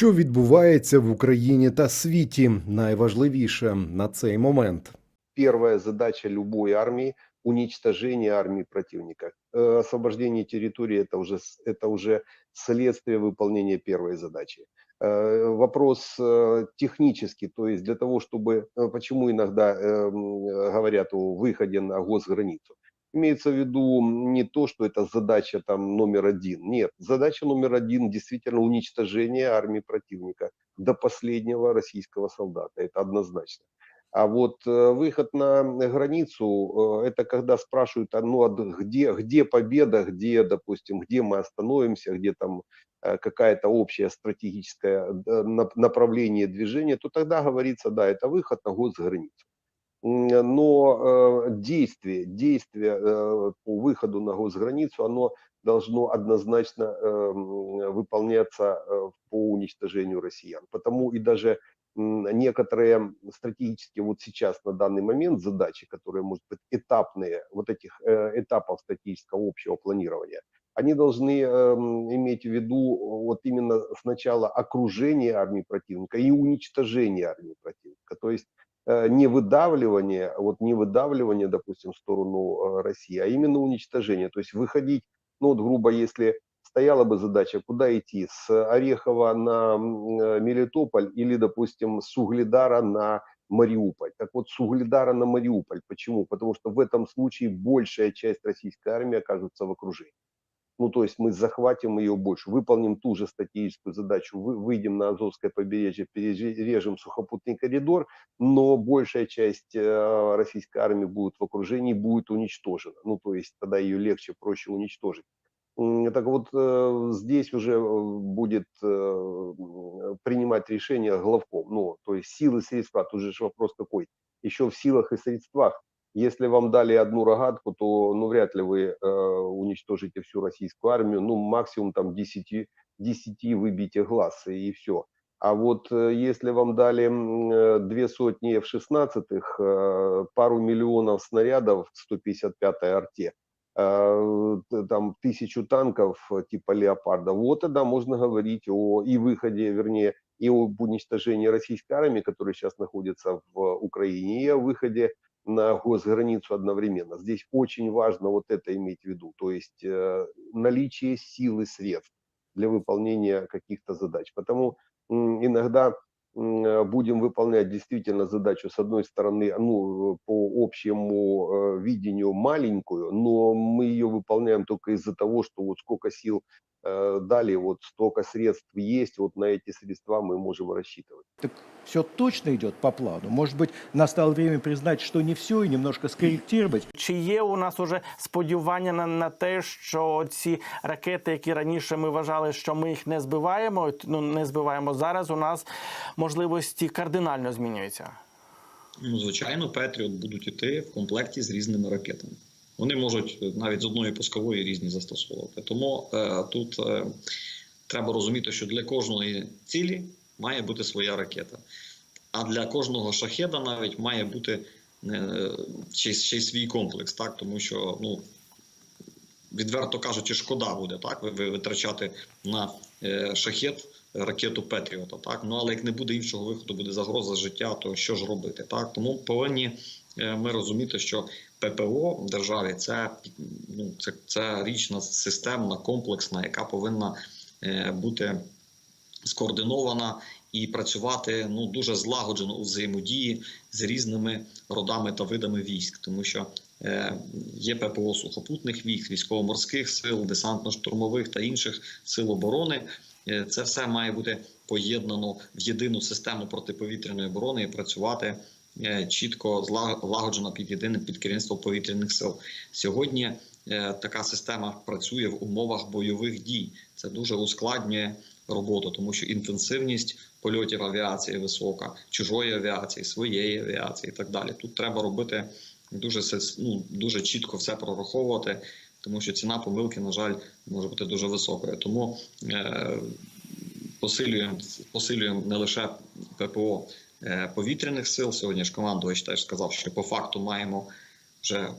Що відбувається в Україні та світі, найважливіше на цей момент. Первая задача любой армии – уничтожение армии противника. Э, Освобождение территории – это уже, с- это уже следствие выполнения первой задачи. Э, Вопрос э, технический, то есть для того, чтобы… э, Почему иногда эм, э, говорят о выходе на госграницу? Имеется в виду не то, что это задача там номер один. Нет, задача номер один действительно уничтожение армии противника до последнего российского солдата. Это однозначно. А вот э, выход на границу, э, это когда спрашивают, а ну а где, где победа, где, допустим, где мы остановимся, где там э, какая-то общая стратегическое нап- направление движения, то тогда говорится, да, это выход на госграницу. М, Но э, действие, действие э, по выходу на госграницу, оно должно однозначно э, м, выполняться э, по уничтожению россиян. Потому и даже некоторые стратегические вот сейчас на данный момент задачи, которые, может быть, этапные, вот этих э, этапов стратегического общего планирования, они должны эм, иметь в виду вот именно сначала окружение армии противника и уничтожение армии противника. То есть э, не выдавливание, вот не выдавливание, допустим, в сторону э, России, а именно уничтожение. То есть выходить, ну вот грубо, если стояла бы задача, куда идти, с Орехова на э, Мелитополь или, допустим, с Угледара на Мариуполь. Так вот, с Угледара на Мариуполь. Почему? Потому что в этом случае большая часть российской армии окажется в окружении. Ну, то есть мы захватим ее больше, выполним ту же стратегическую задачу, вы, выйдем на Азовское побережье, перережем сухопутный коридор, но большая часть э, российской армии будет в окружении, будет уничтожена. Ну, то есть тогда ее легче, проще уничтожить. Так вот, э, здесь уже э, будет принимать решение главком. Ну, то есть силы, средства, тут же вопрос такой. Еще в силах и средствах если вам дали одну рогатку, то ну, вряд ли вы э, уничтожите всю российскую армию, ну максимум там 10, 10 выбейте глаз и, все. А вот э, если вам дали э, две сотни F-16, э, пару миллионов снарядов 155-й арте, там тысячу танков типа Леопарда, вот тогда можно говорить о и выходе, вернее, и об уничтожении российской армии, которая сейчас находится в Украине, и о выходе на госграницу одновременно. Здесь очень важно вот это иметь в виду, то есть э, наличие сил и средств для выполнения каких-то задач. Потому иногда э, будем выполнять действительно задачу, с одной стороны, ну, по общему э, видению маленькую, но мы ее выполняем только из-за того, что вот сколько сил э, дали, вот столько средств есть, вот на эти средства мы можем рассчитывать. Так все точно идет по плану. Может быть, настало время признать, что не все, и немножко скорректировать. Чи є у нас уже сподівання на, на те, що ці ракети, які раніше ми вважали, що ми їх не збиваємо, от, ну не збиваємо зараз. У нас можливості кардинально змінюються. Ну, звичайно, Петріот будуть йти в комплекті з різними ракетами. Вони можуть е, навіть з одної пускової різні застосовувати. Тому е, тут е, треба розуміти, що для кожної цілі має бути своя ракета. А для кожного шахеда навіть має бути е, ще, ще й свій комплекс, так тому що ну. Відверто кажучи, шкода буде так ви- ви витрачати на е, шахет ракету Петріота. Так ну але як не буде іншого виходу, буде загроза життя, то що ж робити? Так тому повинні е, ми розуміти, що ППО в державі це ну це, це річна системна, комплексна, яка повинна е, бути скоординована і працювати ну дуже злагоджено у взаємодії з різними родами та видами військ, тому що е, є ППО сухопутних військ, військово-морських сил, десантно-штурмових та інших сил оборони. Е, Це все має бути поєднано в єдину систему протиповітряної оборони і працювати е, чітко злагоджено під єдиним під керівництвом повітряних сил. Сьогодні е, така система працює в умовах бойових дій. Це дуже ускладнює роботу, тому що інтенсивність польотів авіації висока, чужої авіації, своєї авіації і так далі. Тут треба робити дуже ну, дуже чітко все прораховувати, тому що ціна помилки, на жаль, може бути дуже високою. Тому е, посилюємо, посилюємо не лише ППО е, повітряних сил. Сьогодні ж командувач теж сказав, що по факту маємо вже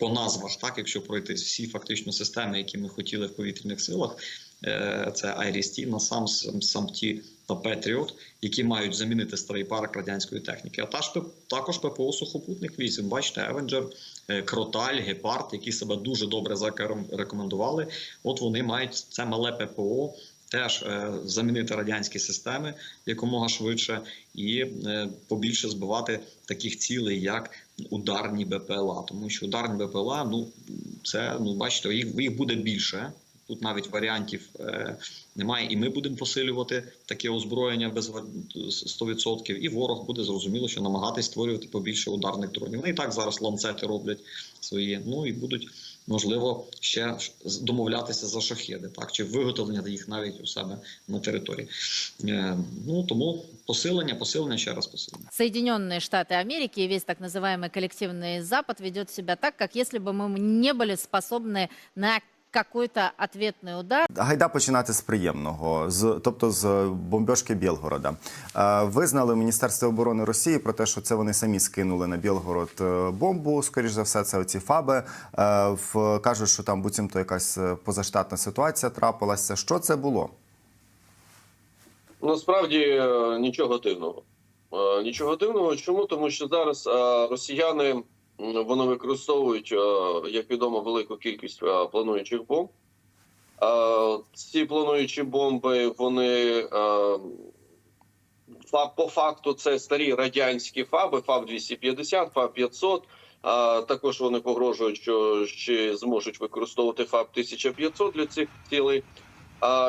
по назвах, так якщо пройти всі фактично системи, які ми хотіли в повітряних силах, е, це Айрісті, на сам самті та Петріот, які мають замінити старий парк радянської техніки. А також також ППО сухопутних військ. Бачите, Евенджер, е, Кроталь, Гепард, які себе дуже добре зарекомендували. От вони мають це мале ППО. Теж е, замінити радянські системи якомога швидше і е, побільше збивати таких цілей, як ударні БПЛА. Тому що ударні БПЛА, ну це ну бачите, їх, їх буде більше. Тут навіть варіантів е, немає, і ми будемо посилювати таке озброєння без ва- 100%, І ворог буде зрозуміло, що намагатись створювати побільше ударних дронів. Вони і так зараз ланцети роблять свої. Ну і будуть можливо ще з- домовлятися за шахеди, так чи виготовлення їх навіть у себе на території. Е, ну тому посилення, посилення, ще раз посилення. Соединенные Штаты Америки и весь так называемый коллективный Запад ведет себя так, как если бы мы не были способны на какой-то ответный удар. Гайда починати з приємного, з тобто з бомбьошки Білгорода. Е, Визнали в Міністерстві оборони Росії про те, що це вони самі скинули на Білгород е, бомбу. Скоріш за все, це оці фаби. Е, В кажуть, що там буцімто якась е, позаштатна ситуація трапилася. Що це було? Насправді е, нічого дивного. Нічого дивного. Чому? Тому що зараз росіяни вони використовують, е, як відомо, велику кількість е, плануючих бомб. Е, Ці плануючі бомби, вони по факту це старі радянські фаби, ФАБ 250, ФАБ 500. Також вони погрожують, що ще зможуть використовувати ФАБ 1500 для цих цілей.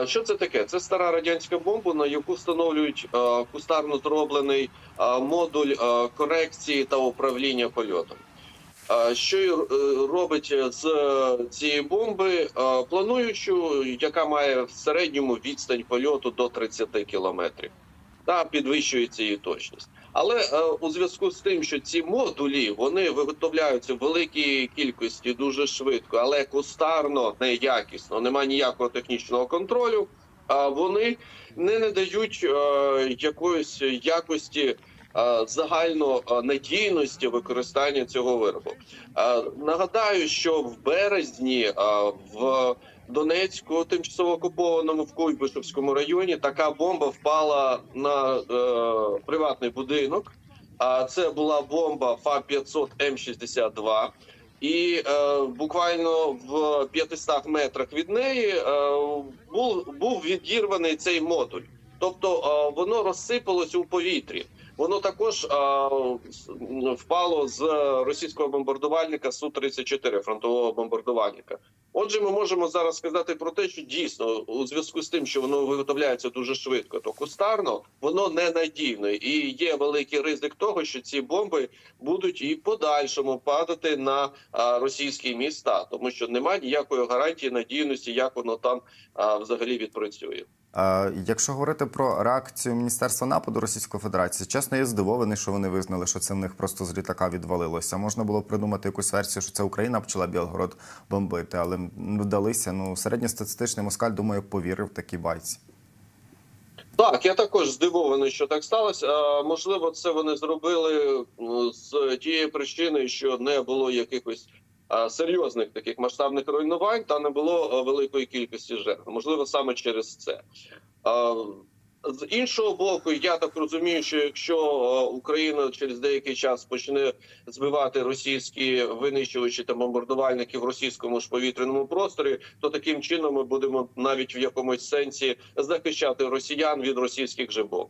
Що це таке? Це стара радянська бомба, на яку встановлюють кустарно зроблений модуль корекції та управління польотом. Що е, робить з цієї бомби е, плануючу, яка має в середньому відстань польоту до 30 кілометрів, та підвищується її точність. Але е, у зв'язку з тим, що ці модулі вони виготовляються в великій кількості дуже швидко, але кустарно, неякісно, немає ніякого технічного контролю. Вони не надають е, якоїсь якості е, загально е, надійності використання цього виробу. Е, нагадаю, що в березні е, в Донецьку, тимчасово окупованому в Куйбишевському районі, така бомба впала на е, приватний будинок. А це була бомба ФА 500 М62. І е, буквально в 500 метрах від неї е, був, був відірваний цей модуль. Тобто е, воно розсипалось у повітрі. Воно також м, впало з російського бомбардувальника су 34 фронтового бомбардувальника. Отже, ми можемо зараз сказати про те, що дійсно у зв'язку з тим, що воно виготовляється дуже швидко, то кустарно воно ненадійно і є великий ризик того, що ці бомби будуть і в подальшому падати на а, російські міста, тому що немає ніякої гарантії надійності, як воно там а, взагалі відпрацює. Якщо говорити про реакцію Міністерства нападу Російської Федерації, чесно, я здивований, що вони визнали, що це в них просто з літака відвалилося. Можна було придумати якусь версію, що це Україна почала Білгород бомбити, але ну, вдалися. Ну, середньостатистичний москаль, думаю, повірив такій байці. Так, я також здивований, що так сталося. А, можливо, це вони зробили з тієї причини, що не було якихось серйозних таких масштабних руйнувань, та не було великої кількості жертв. Можливо, саме через це. З іншого боку, я так розумію, що якщо Україна через деякий час почне збивати російські винищувачі та бомбардувальники в російському ж повітряному просторі, то таким чином ми будемо навіть в якомусь сенсі захищати росіян від російських же бомб.